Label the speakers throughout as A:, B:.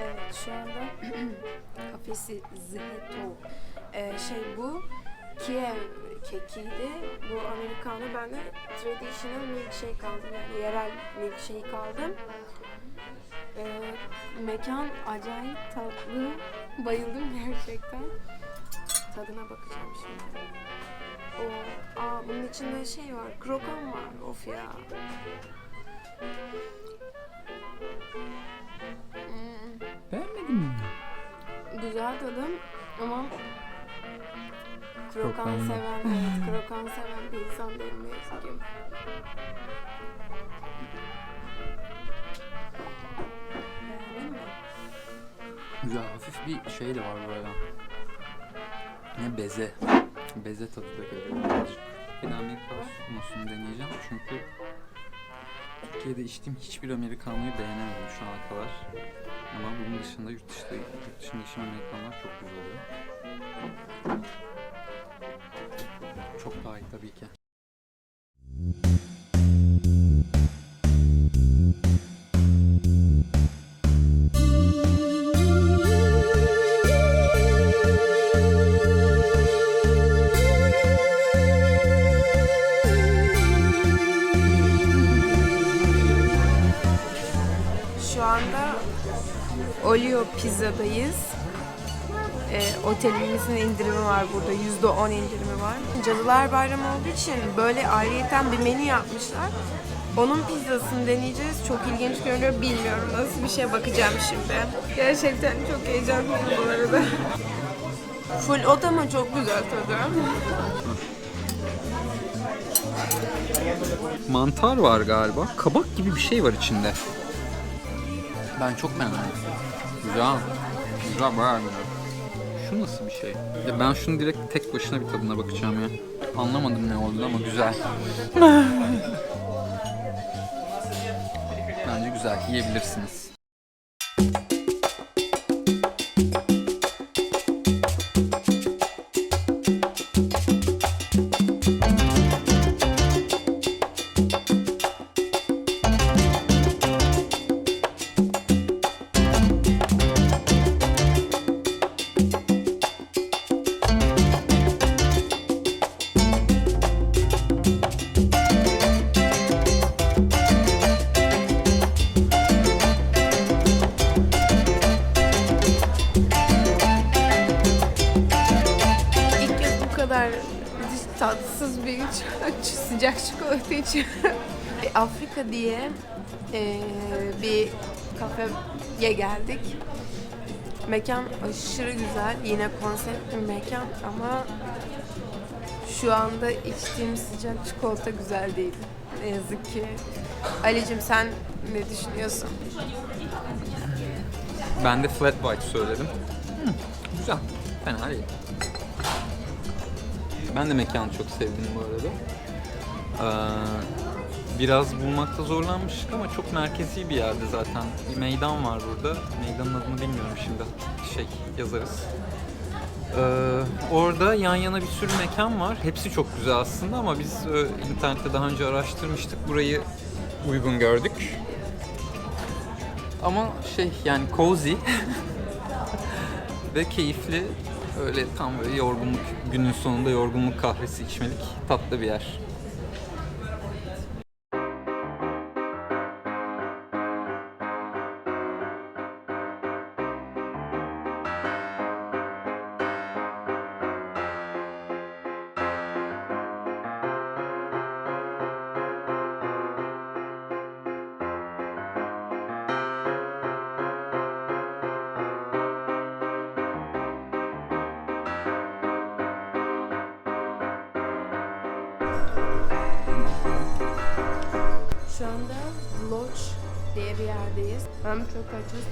A: Evet şu anda. Ee, şey bu Kiev kekiydi. Bu Amerikanı ben de traditional milkshake aldım. Yani yerel milkshake aldım. Ee, mekan acayip tatlı. Bayıldım gerçekten. Tadına bakacağım şimdi. O, aa bunun içinde şey var, krokan var. Of ya. Hmm.
B: Beğenmedin mi?
A: Güzel tadım ama krokan
B: Krokan
A: seven, evet krokan seven bir insan değilim ne yazık ki.
B: Güzel hafif bir şey de var böyle. Ne beze. Beze tadı da geliyor birazcık. Bir de Amerikanosunu deneyeceğim çünkü Türkiye'de içtiğim hiçbir Amerikanlı'yı beğenemedim şu ana kadar. Ama bunun dışında yurt dışında, yurt dışında içen Amerikanlar çok güzel oluyor. Tabii ki.
A: Olio Pizza'dayız. Otelimizin indirimi var burada. Yüzde on indirimi var. Cadılar Bayramı olduğu için böyle ayrıyeten bir menü yapmışlar. Onun pizzasını deneyeceğiz. Çok ilginç görünüyor. Bilmiyorum nasıl bir şeye bakacağım şimdi. Gerçekten çok heyecanlıyım bu arada. Full ot ama çok güzel tadı.
B: Mantar var galiba. Kabak gibi bir şey var içinde. Ben çok beğendim. Güzel. Güzel bayağı güzel. Şu nasıl bir şey? Ya ben şunu direkt tek başına bir tadına bakacağım ya. Anlamadım ne olduğunu ama güzel. Bence güzel. Yiyebilirsiniz.
A: Tatsız bir sıcak çikolata içiyorum. Afrika diye eee, bir kafeye geldik. Mekan aşırı güzel. Yine konsept bir mekan ama şu anda içtiğim sıcak çikolata güzel değil. Ne yazık ki. Ali'cim sen ne düşünüyorsun?
B: Ben de flat white söyledim. Hı, güzel. Fena değil. Ben de mekanı çok sevdim bu arada. Ee, biraz bulmakta zorlanmıştık ama çok merkezi bir yerde zaten. Bir meydan var burada. Meydanın adını bilmiyorum şimdi. Şey yazarız. Ee, orada yan yana bir sürü mekan var. Hepsi çok güzel aslında ama biz e, internette daha önce araştırmıştık. Burayı uygun gördük. Ama şey yani cozy ve keyifli öyle tam böyle yorgunluk günün sonunda yorgunluk kahvesi içmelik tatlı bir yer.
A: Şu anda Lodge diye bir yerdeyiz. Hem çok açız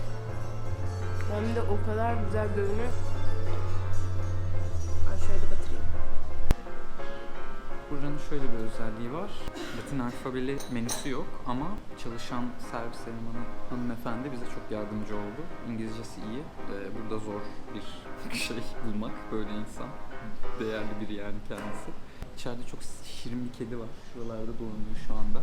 A: hem de o kadar güzel görünüyor. Ben şöyle batırayım.
B: Buranın şöyle bir özelliği var. Latin alfabeli menüsü yok ama çalışan servis elemanı hanımefendi bize çok yardımcı oldu. İngilizcesi iyi. Ee, burada zor bir şey bulmak böyle insan. Değerli biri yani kendisi. İçeride çok şirin bir kedi var. Şuralarda dolanıyor şu anda.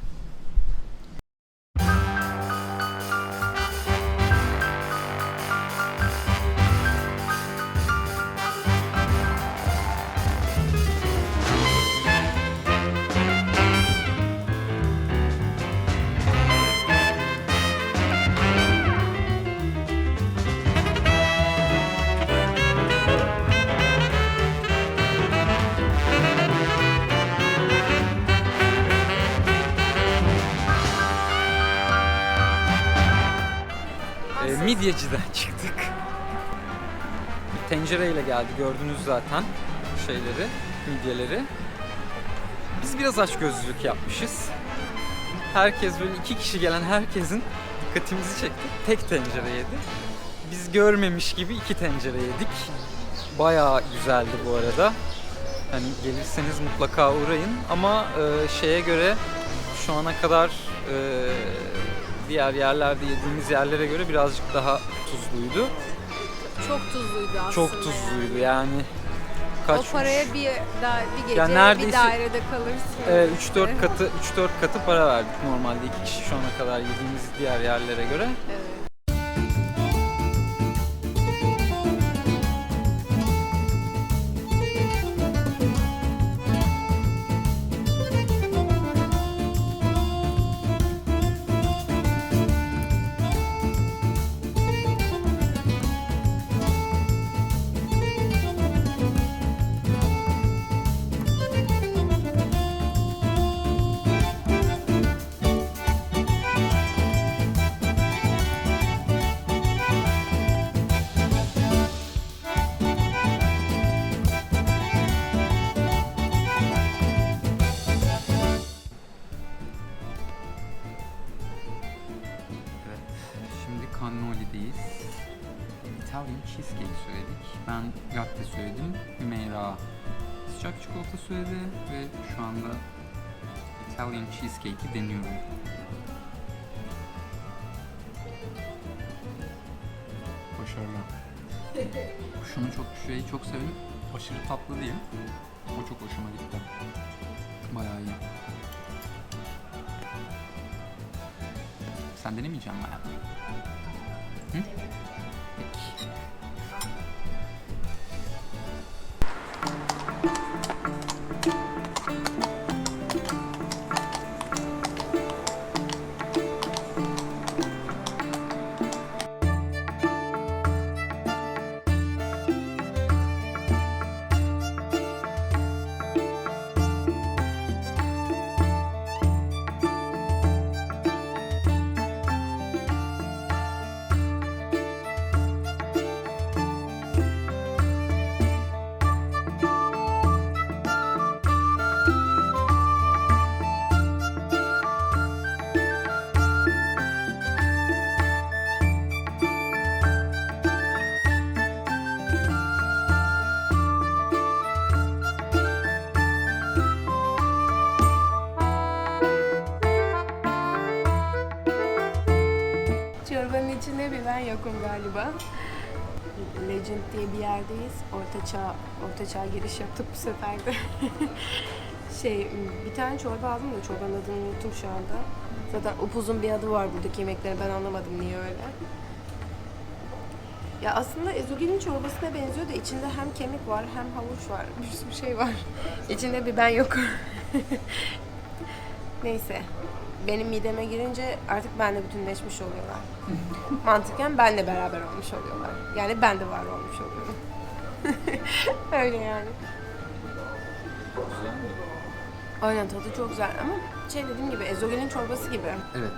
B: midyeciden çıktık. Bir tencereyle geldi gördünüz zaten şeyleri, midyeleri. Biz biraz aç gözlülük yapmışız. Herkes böyle iki kişi gelen herkesin dikkatimizi çekti. Tek tencere yedi. Biz görmemiş gibi iki tencere yedik. Bayağı güzeldi bu arada. Hani gelirseniz mutlaka uğrayın ama e, şeye göre şu ana kadar e, diğer yerlerde yediğimiz yerlere göre birazcık daha tuzluydu.
A: Çok tuzluydu aslında.
B: Çok tuzluydu yani. Kaç
A: O paraya bir, da, bir gece
B: Ya neredeyse-
A: bir dairede kalırsın.
B: Evet, 3-4 katı 3-4 katı para verdik normalde iki kişi şu ana kadar yediğimiz diğer yerlere göre.
A: Evet,
B: Ben latte söyledim. Hümeyra sıcak çikolata söyledi ve şu anda Italian cheesecake'i deniyorum. Başarılı. Şunu çok, şeyi çok sevdim. Aşırı tatlı değil. O çok hoşuma gitti. Bayağı iyi. Sen denemeyeceksin mi hayatım? Hı?
A: Yokum galiba. Legend diye bir yerdeyiz. Orta çağ, orta çağ giriş yaptık bu sefer de. şey, bir tane çorba aldım da çorbanın adını unuttum şu anda. Zaten upuzun bir adı var buradaki yemeklere ben anlamadım niye öyle. Ya aslında ezogelin çorbasına benziyor da içinde hem kemik var hem havuç var. Bir sürü şey var. İçinde bir ben yok. Neyse. Benim mideme girince artık benle bütünleşmiş oluyorlar. Mantıken benle beraber olmuş oluyorlar. Yani ben de var olmuş oluyorum. Öyle yani. Aynen tadı çok güzel ama şey dediğim gibi ezogelin çorbası gibi.
B: Evet.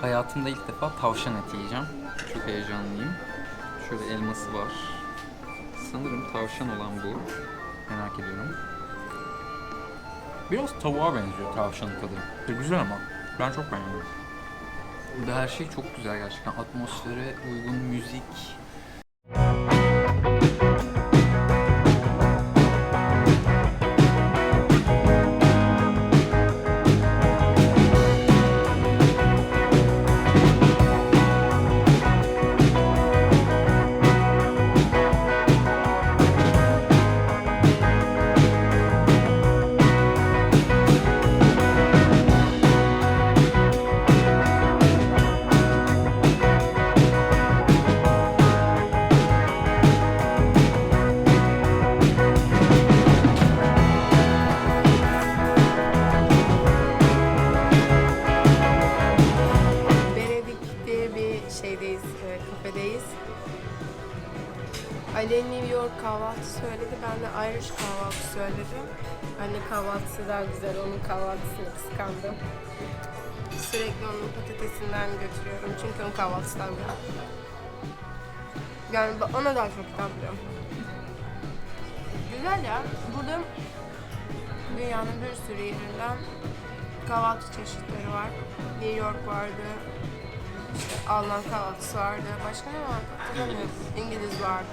B: Hayatımda ilk defa tavşan eti yiyeceğim. Çok heyecanlıyım. Şöyle elması var. Sanırım tavşan olan bu. Merak ediyorum. Biraz tavuğa benziyor tavşanın tadı. E, güzel ama. Ben çok beğendim. Burada her şey çok güzel gerçekten. Atmosfere uygun müzik,
A: güzel. Onun kahvaltısını kıskandım. Sürekli onun patatesinden götürüyorum. Çünkü onun kahvaltısı daha güzel. Yani ona daha çok hitap ediyor. Güzel ya. Burada dünyanın bir sürü yerinden kahvaltı çeşitleri var. New York vardı. İşte Alman kahvaltısı vardı. Başka ne vardı? Hatırlamıyorum. İngiliz vardı.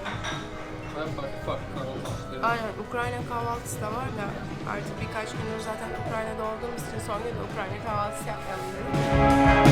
B: Farklı farklı kahvaltıları.
A: Aynen Ukrayna kahvaltısı da var da artık birkaç gündür zaten Ukrayna'da olduğumuz için son gün Ukrayna kahvaltısı yapmayalım dedim.